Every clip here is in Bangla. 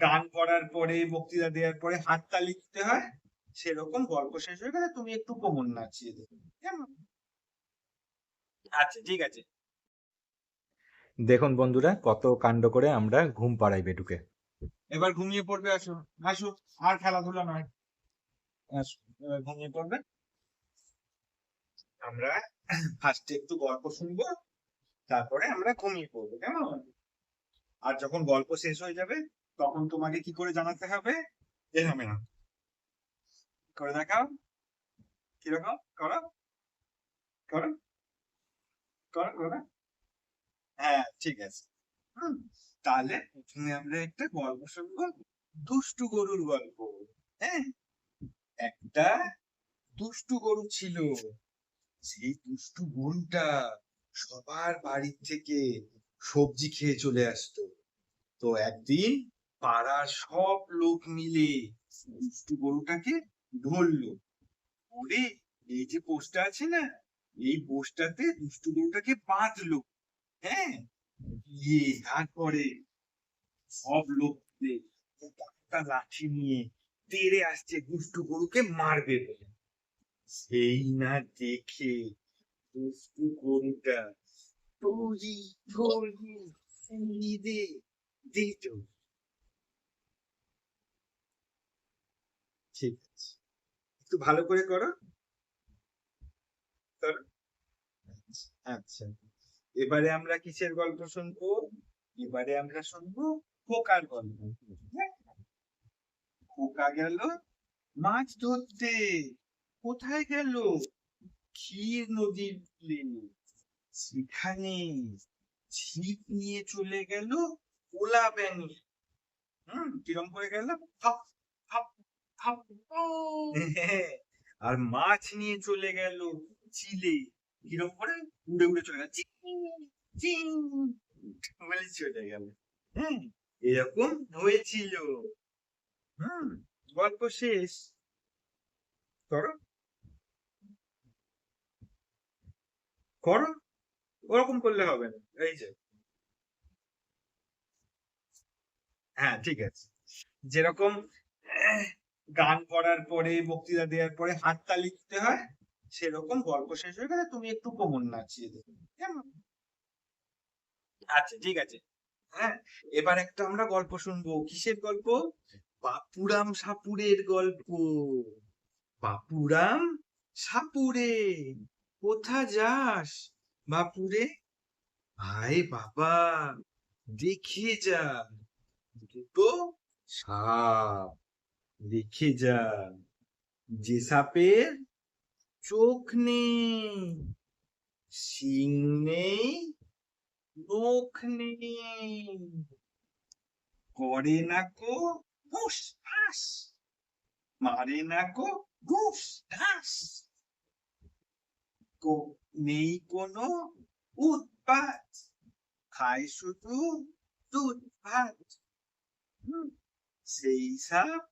গান করার পরে বক্তৃতা দেওয়ার পরে হাততালি দিতে হয় সেরকম গল্প শেষ হয়ে গেলে তুমি একটু কোমর নাচিয়ে দেবে। আচ্ছা ঠিক আছে। দেখুন বন্ধুরা কত কাণ্ড করে আমরা ঘুম পাড়াই বেটুকে। এবার ঘুমিয়ে পড়বে আসো আসো আর খেলাধুলা নয়। আসো এবার ঘুমিয়ে পড়বে। আমরা ফার্স্টে একটু গল্প শুনব তারপরে আমরা ঘুমিয়ে পড়ব কেমন? আর যখন গল্প শেষ হয়ে যাবে তখন তোমাকে কি করে জানাতে হবে? এরকম এরকম করে দেখাও। কীরকম? করো। করো। করো করো। হ্যাঁ ঠিক আছে। হুম, তাহলে প্রথমে আমরা একটা গল্প শুনব। দুষ্টু গরুর গল্প। হ্যাঁ? একটা দুষ্টু গরু ছিল। সেই দুষ্টু গরুটা সবার বাড়ির থেকে সবজি খেয়ে চলে আসতো। তো একদিন পাড়ার সব লোক মিলে দুষ্টু গরুটাকে ধরলো। ওরে, এই যে পোস্টটা আছে না, এই পোস্টটাতে দুষ্টু গরুটাকে বাঁধলো। হ্যাঁ দিয়ে তারপরে সব লোকদের একটা লাঠি নিয়ে তেড়ে আসছে দুষ্টু গরুকে মারবে বলে। সেই না দেখে দুষ্টু গরুটা তরি তরি দে দিত ঠিক আছে একটু ভালো করে করো। আচ্ছা। এবারে আমরা কিসের গল্প শুনব? এবারে আমরা শুনব খোকার গল্প। হ্যাঁ? খোকা গেল মাছ ধরতে। কোথায় গেল? ক্ষীর নদীর কূলে সেখানে ছিপ নিয়ে চলে গেল ওলা ব্যাঙে। হম? কিরম করে গেল? আর মাছ নিয়ে চলে গেল চিলে। কিরম করে? উড়ে উড়ে চলে গেল। চলে গেল। হ্যাঁ এরকম হয়েছিল। গল্প শেষ। করো। করো। ওরকম করলে হবে না। এই যে। হ্যাঁ ঠিক আছে। যেরকম গান করার পরে, বক্তৃতা দেওয়ার পরে হাততালি দিতে হয়, সেরকম গল্প শেষ হয়ে গেলে তুমি একটু কোমর নাচিয়ে দেবে। কেমন? আচ্ছা ঠিক আছে। হ্যাঁ এবার একটা আমরা গল্প শুনব। কিসের গল্প? বাপুরাম সাপুরের গল্প। বাপুরাম সাপুরে, কোথা যাস বাপুরে? ভাই বাবা দেখে যা। দুটো সাপ। দেখে যা যে চোখ নেই শিং নেই নখ নেই করে না কো হাস মারে না কো ঘুষ নেই কোনো উৎপাত খায় শুধু দুধ ভাত সেই সাপ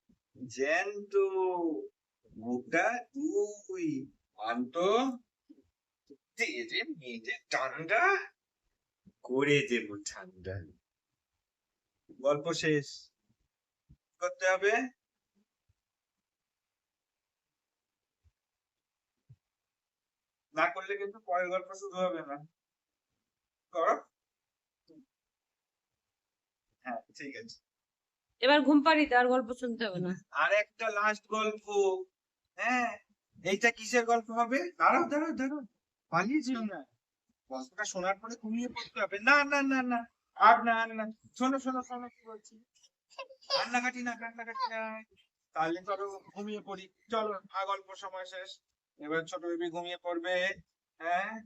গল্প শেষ করতে হবে না করলে কিন্তু পরের গল্প শুরু হবে না করো হ্যাঁ ঠিক আছে এবার ঘুম পাড়িতে আর গল্প শুনতে হবে না। আর একটা লাস্ট গল্প। হ্যাঁ? এইটা কিসের গল্প হবে? দাঁড়াও দাঁড়াও দাঁড়াও। পালিয়ে যেও না। গল্পটা শোনার পরে ঘুমিয়ে পড়তে হবে। না না না না। আর না আর না। শোনো শোনো শোনো, কি বলছি? কান্নাকাটি না কান্নাকাটি না। তাহলে চলো ঘুমিয়ে পড়ি। চলো, আর গল্প সময় শেষ। এবার ছোট বেবি ঘুমিয়ে পড়বে। হ্যাঁ?